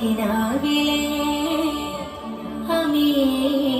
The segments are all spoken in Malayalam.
കിനാവിലെ അമീന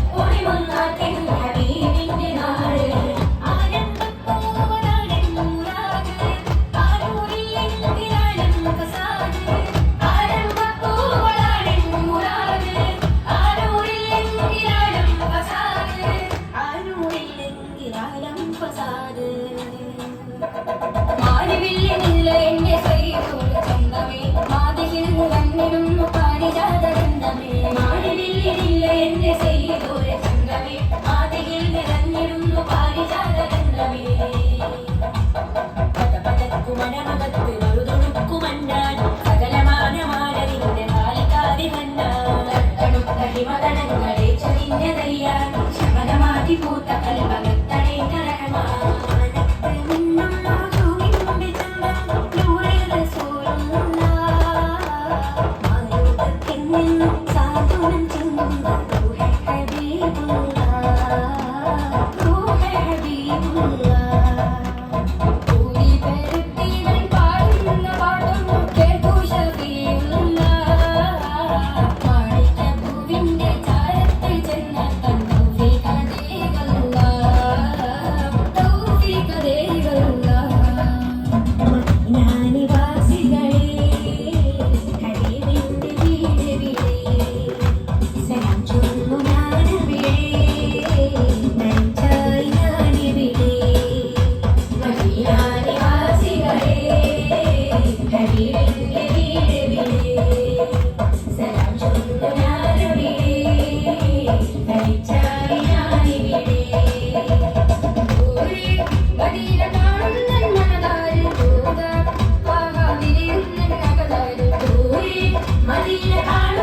puta, Yeah.